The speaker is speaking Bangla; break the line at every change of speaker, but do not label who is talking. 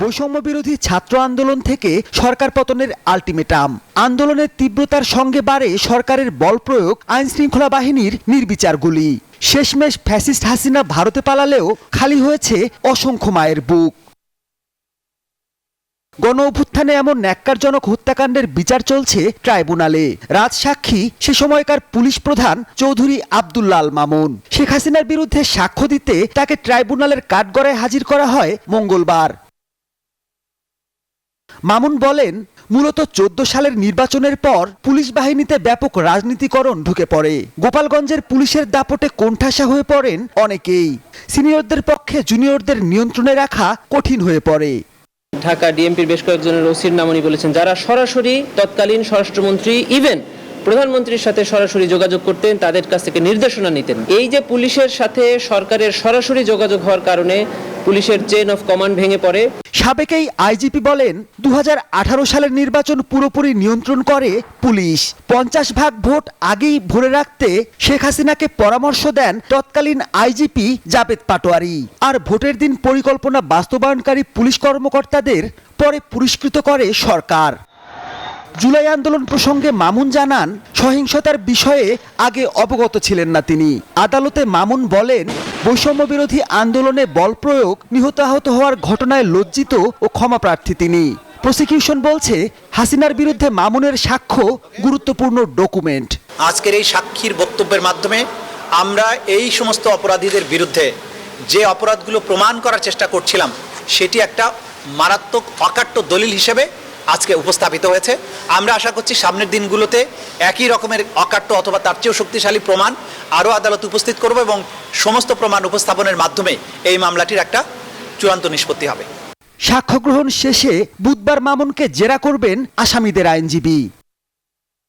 বৈষম্য বিরোধী ছাত্র আন্দোলন থেকে সরকার পতনের আলটিমেটাম। আন্দোলনের তীব্রতার সঙ্গে বাড়ে সরকারের বল প্রয়োগ আইন শৃঙ্খলা বাহিনীর নির্বিচার গুলি শেষমেশ ফ্যাসিস্ট হাসিনা ভারতে পালালেও খালি হয়েছে অসংখ্য মায়ের বুক। গণ অভ্যুত্থানে এমন ন্যাক্কারজনক হত্যাকাণ্ডের বিচার চলছে ট্রাইব্যুনালে। রাজসাক্ষী সে সময়কার পুলিশ প্রধান চৌধুরী আব্দুল্লাল মামুন। শেখ হাসিনার বিরুদ্ধে সাক্ষ্য দিতে তাকে ট্রাইব্যুনালের কাঠগড়ায় হাজির করা হয় মঙ্গলবার। মামুন বলেন, মূলত চোদ্দ সালের নির্বাচনের পর পুলিশ বাহিনীতে ব্যাপক রাজনীতিকরণ ঢুকে পড়ে। গোপালগঞ্জের পুলিশের দাপটে কোণঠাসা হয়ে পড়েন অনেকেই। সিনিয়রদের পক্ষে জুনিয়রদের নিয়ন্ত্রণে রাখা কঠিন হয়ে পড়ে।
ঢাকা ডিএমপির বেশ কয়েকজনের ওসির নামনি বলেছেন, যারা সরাসরি তৎকালীন স্বরাষ্ট্রমন্ত্রী ইভেন প্রধানমন্ত্রীর সাথে সরাসরি যোগাযোগ করতেন, তাদের কাছ থেকে নির্দেশনা নিতেন। এই যে পুলিশের সাথে সরকারের সরাসরি যোগাযোগ হওয়ার কারণে পুলিশের চেন অফ কমান্ড ভেঙে পড়ে।
সাবেক এই আইজিপি বলেন দু হাজার আঠারো সালের নির্বাচন পুরোপুরি নিয়ন্ত্রণ করে পুলিশ। পঞ্চাশ ভাগ ভোট আগেই ভরে রাখতে শেখ হাসিনাকে পরামর্শ দেন তৎকালীন আইজিপি জাবেদ পাটোয়ারি। আর ভোটের দিন পরিকল্পনা বাস্তবায়নকারী পুলিশ কর্মকর্তাদের পরে পুরস্কৃত করে সরকার। জুলাই আন্দোলন প্রসঙ্গে মামুন জানান, সহিংসতার বিষয়ে আগে অবগত ছিলেন না তিনি। আদালতে মামুন বলেন বৈষম্য বিরোধী আন্দোলনে বল প্রয়োগ, নিহত আহত হওয়ার ঘটনায় লজ্জিত ও ক্ষমাপ্রার্থী তিনি। প্রসিকিউশন বলছে, হাসিনার বিরুদ্ধে মামুনের সাক্ষ্য, গুরুত্বপূর্ণ ডকুমেন্ট।
আজকের এই সাক্ষীর বক্তব্যের মাধ্যমে আমরা এই সমস্ত অপরাধীদের বিরুদ্ধে যে অপরাধগুলো প্রমাণ করার চেষ্টা করছিলাম, সেটি একটা মারাত্মক অকাট্য দলিল হিসেবে আজকে উপস্থাপিত হয়েছে। আমরা আশা করছি সামনের দিনগুলোতে একই রকমের অকাট্য অথবা তার চেয়েও শক্তিশালী প্রমাণ আরও আদালত উপস্থিত করব এবং সমস্ত প্রমাণ উপস্থাপনের মাধ্যমে এই মামলাটির একটা চূড়ান্ত নিষ্পত্তি হবে।
সাক্ষ্য গ্রহণ শেষে বুধবার মামুনকে জেরা করবেন আসামিদের আইনজীবী।